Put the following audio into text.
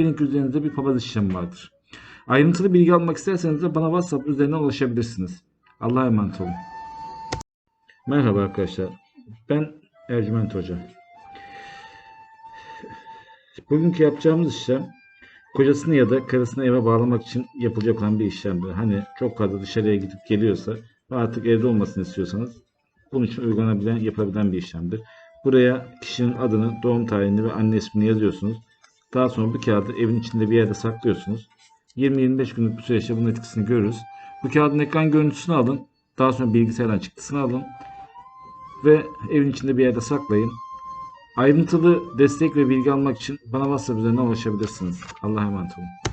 ki üzerinizde bir papaz işlemi vardır. Ayrıntılı bilgi almak isterseniz de bana WhatsApp üzerinden ulaşabilirsiniz. Allah'a emanet olun. Merhaba arkadaşlar. Ben Ercüment Hoca. Bugünkü yapacağımız işlem kocasını ya da karısını eve bağlamak için yapılacak olan bir işlemdir. Hani çok fazla dışarıya gidip geliyorsa ve artık evde olmasını istiyorsanız bunun için uygulanabilen, yapılabilen bir işlemdir. Buraya kişinin adını, doğum tarihini ve anne ismini yazıyorsunuz. Daha sonra bu kağıdı evin içinde bir yerde saklıyorsunuz. 20-25 günlük bir süreçte bunun etkisini görürüz. Bu kağıdın ekran görüntüsünü alın. Daha sonra bilgisayardan çıktısını alın. Ve evin içinde bir yerde saklayın. Ayrıntılı destek ve bilgi almak için bana WhatsApp üzerinden ulaşabilirsiniz. Allah'a emanet olun.